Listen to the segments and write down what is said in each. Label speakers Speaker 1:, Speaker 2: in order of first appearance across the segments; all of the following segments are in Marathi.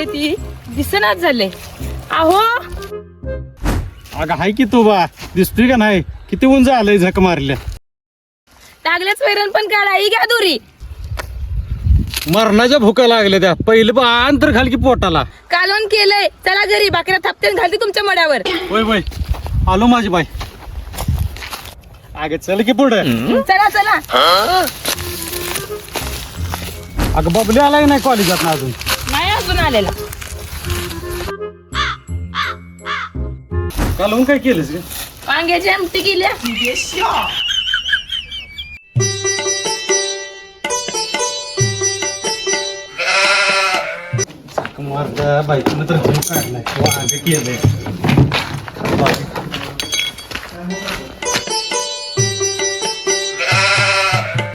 Speaker 1: आमचं हेने कुठे गेले ती. दिसनाच झाले. अहो.
Speaker 2: अगं हाय की तू बा. दिसतोय का नाही? किती उंच आलंय झक मारल्या.
Speaker 1: लागल्याच वैरण पण काढा. ही घ्या दोरी.
Speaker 2: मरणाच्या भुका लागल्या त्या. पहिलं बा अंतर खाल की पोटाला.
Speaker 1: कालवण केलंय. चला घरी. बाकीला थापतेन घालते तुमच्या मड्यावर.
Speaker 2: होय होय आलो माझी बाई. अगं चल की पुढे.
Speaker 1: चला चला.
Speaker 2: अगं बबली आलाय नाही कॉलेजात अजून.
Speaker 1: आलेला.
Speaker 2: कालवून काय केलंस ग?
Speaker 1: वांग्याची आमटी केल्या
Speaker 2: मारल्या बाईकनं तर जीव काढलाय वांग केलंय.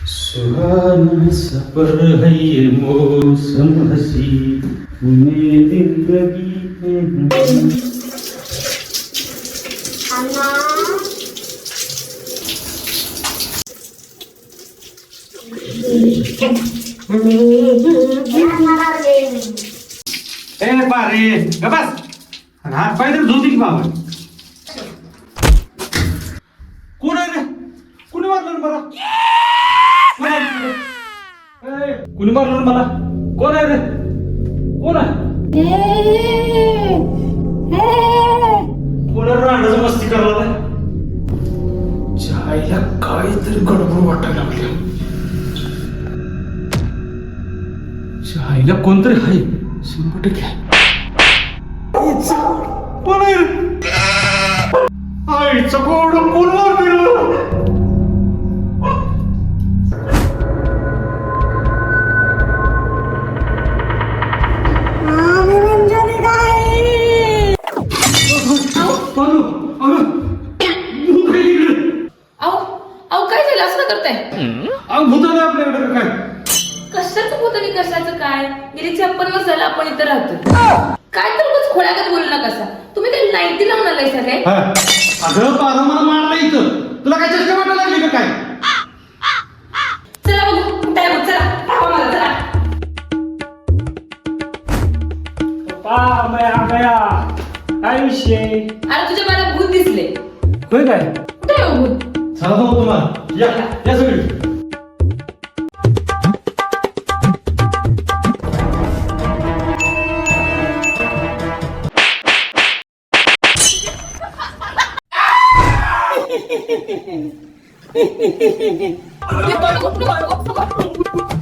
Speaker 2: सुहाना सफर है ये मौसम हसी. में जिंदगी है ए पारे ग बस. हात पाय तर धुती की बाबा कोण आहे रे? कुणी मारलं रे मला? कोण आहे रे? ए, कुणी मारलं रे मला? कोण आहे रे? कोण कोण रांडाचं मस्ती करायला? जायला काहीतरी गडबड वाटायला लागली जायला कोणतरी आहे शंभर टक्के. कोण आहे? आईचं कोण कोण मारलं
Speaker 1: काय गेली छप्पन वर्ष झालं आपण इथं राहतो काय तर उगाच खोळ्यागत बोलू नका सा तुम्ही काही नाईन्टी लावून आलाय सगळे?
Speaker 2: हा. अगं पारा मला मारलं इथं. तुला काय चष्मा वाटायला लागली का काय?
Speaker 1: चला बघू. आहे बघ, चला. धावा मला चला.
Speaker 3: पप्पा मैं आ गया काय विषय
Speaker 1: अरे तुझ्या मला भूत दिसले.
Speaker 3: होय काय?
Speaker 1: कुठे आहे हो भूत?
Speaker 2: चला जाऊ तुम्हाला. या या सगळी.
Speaker 1: 아이고 아이고 말고.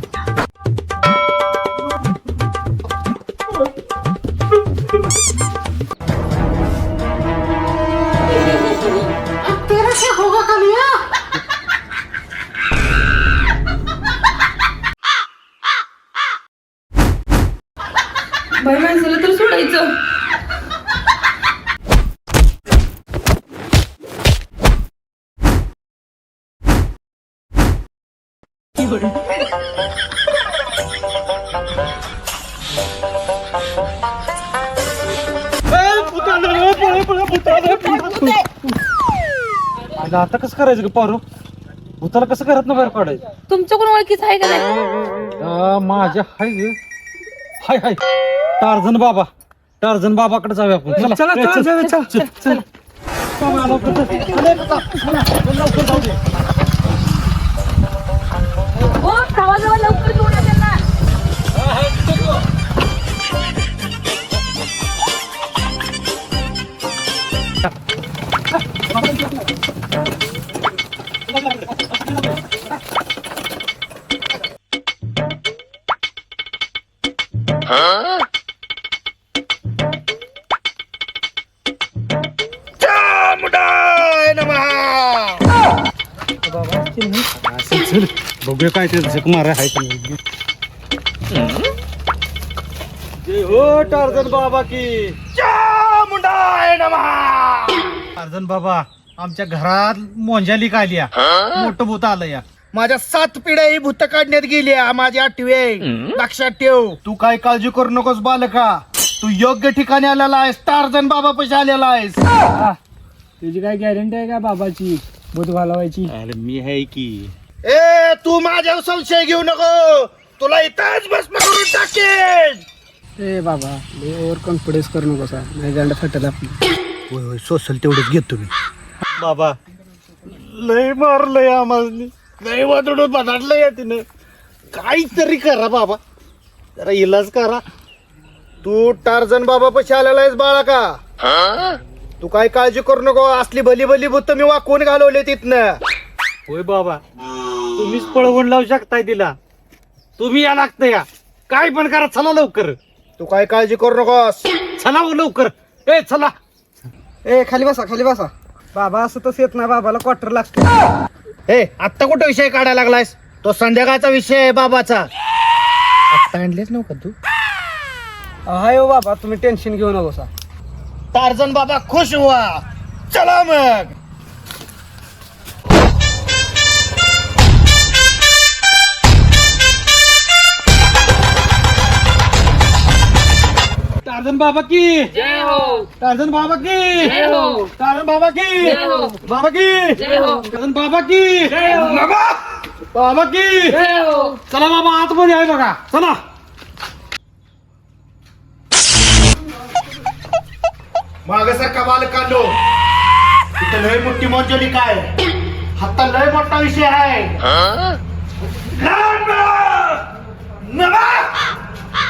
Speaker 2: अगं आता कसं करायचं ग पारू भूताला कसं करत ना बाहेर काढायचं
Speaker 1: तुमच्या कोण ओळखीचं आहे का नाही
Speaker 2: आ, माझ्या हाय ग. हाय हाय टार्झन बाबा टार्झन बाबाकडे जाऊया आपण चला
Speaker 3: चला, चला, चला,
Speaker 2: चल, चल. चला, लवकर, चल. चला, चला, चला, लवकर जाऊ दे.
Speaker 1: हो गावाजवळ लवकर घेऊन या त्यांना
Speaker 2: असं, बघूया काय ते झक मारा हाय का नाही. जय हो टार्झन बाबा की. टार्झन बाबा आमच्या घरात मोंजालिक आली या. मोठं भूत आलं या.
Speaker 4: माझ्या सात पिढ्या ही भूत काढण्यात गेली माझी आठवी आहे. लक्षात ठेव.
Speaker 2: तू काय काळजी करू नकोस बालका. तू योग्य ठिकाणी आलेला आहेस टार्झन बाबा पैसे आलेला आहेस.
Speaker 3: तुझी काय गॅरंटी आहे का बाबाची? भूत घालवायची.
Speaker 2: अरे मी आहे की.
Speaker 4: ए तू माझ्यावर संशय घेऊ नको. तुला इथंच भस्म करून टाकेन.
Speaker 3: ए बाबा लय ओव्हर कॉन्फिडन्स करू नको सा. नाही गांड फटल आपली
Speaker 4: होय होय सोसल तेवढंच घेतो मी. बाबा लय मारलंय आम्हाला लय वादडून बदललंय तिनं. काहीतरी करा बाबा. जरा इलाज करा. तू टार्झन बाबा पशी आलेला आहेस बाळा का? तू काय काळजी करू नको. असली भली भली भूत मी वाकवून घालवले तिथनं
Speaker 2: होय बाबा. तुम्हीच पळवून लावू शकताय तिला. तुम्ही या लागतं या. काय पण करा चला लवकर.
Speaker 4: तू काय काळजी करू नकोस.
Speaker 2: चला हो लवकर. ए चला.
Speaker 3: ए खाली बसा खाली बसा. बाबा असं तसं येत नाही. बाबाला क्वार्टर लागतो
Speaker 4: हे आत्ता कुठं विषय काढायला लागलायस? तो संध्याकाळचा विषय आहे बाबाचा. आत्ता आणलेच नव्हता तू?
Speaker 3: हाय हो बाबा तुम्ही टेन्शन घेऊ नको सा
Speaker 4: टार्झन बाबा खुश हुआ चला मग.
Speaker 2: बाबा की।
Speaker 1: जय हो।
Speaker 2: बाबा की।
Speaker 1: जय हो।
Speaker 2: बाबा की।
Speaker 1: जय हो.
Speaker 2: बाबा की।
Speaker 1: जय हो।
Speaker 2: बाबा की। बाबा। बाबा की।
Speaker 1: जय हो।
Speaker 2: चला बाबा आतमध्ये आहे बघा। चला।
Speaker 4: मागसारखा बाल काढलो इथं लय मोठी मंजुली काय? हाता लय मोठा विषय आहे. नमः! नमः!